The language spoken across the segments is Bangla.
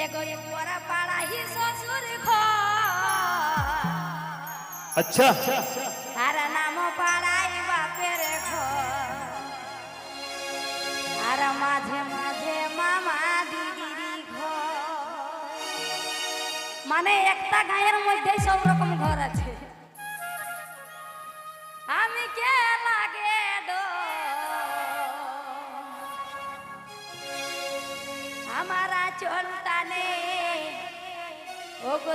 আর আচ্ছা। পাড়াই বাপের ঘর। আর মাঝে মাঝে ঘর। মানে একটা গায়ের মধ্যে সব রকম ঘর আছে। ও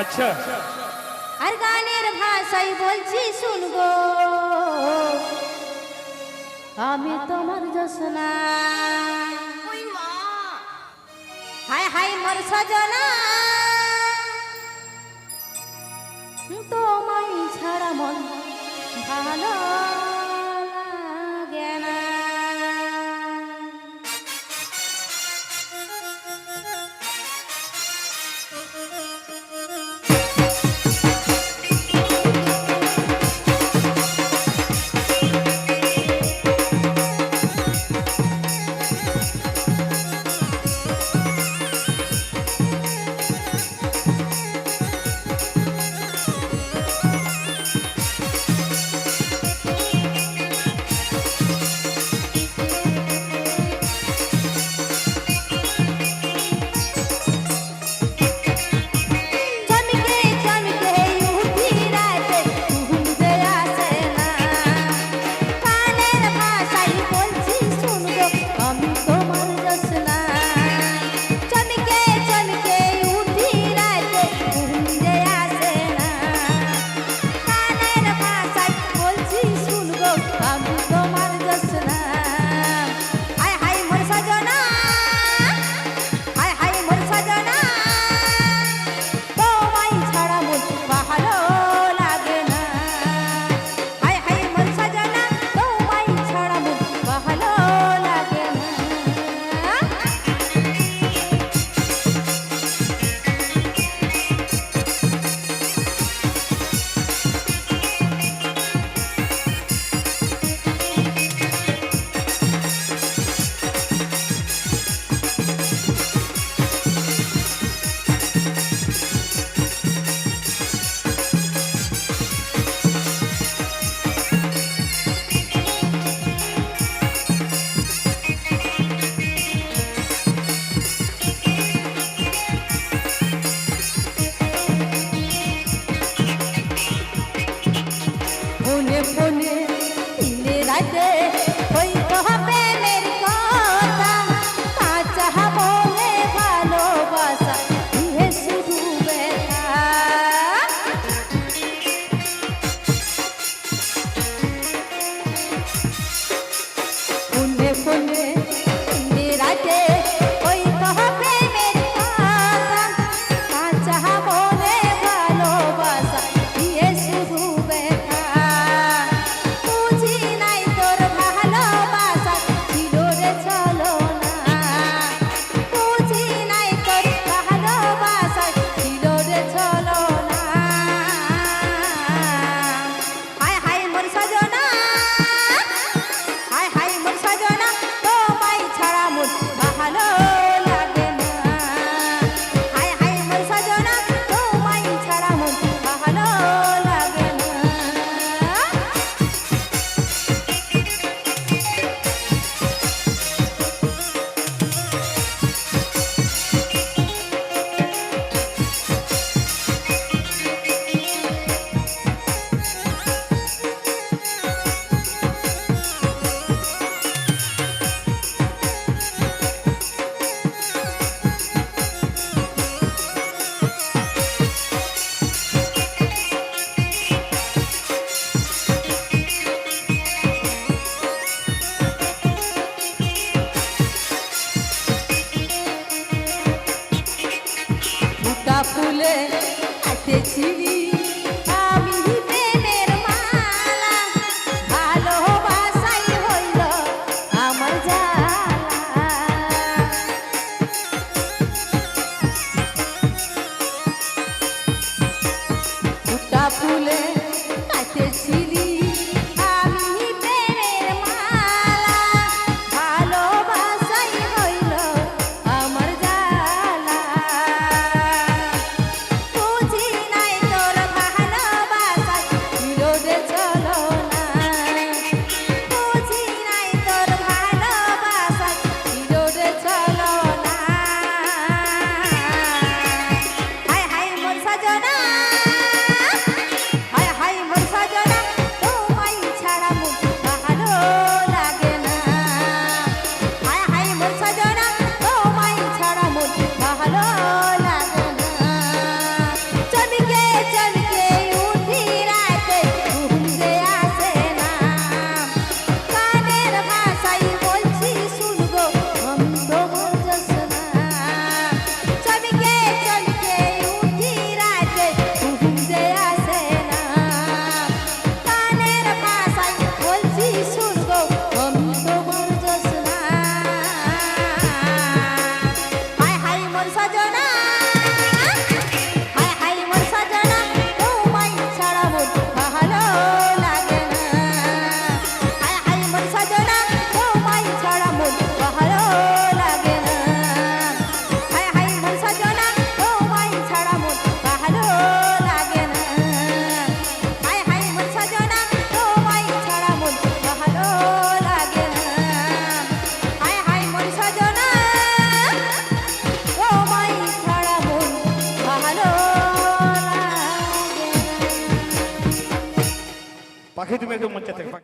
আচ্ছা। আর গানের ভাষাই বলছি শুনব। আমি তোমার জোসনা হাই হায় মোর সজনা। তোমায় ছাড়া মন ভালো রাতে হই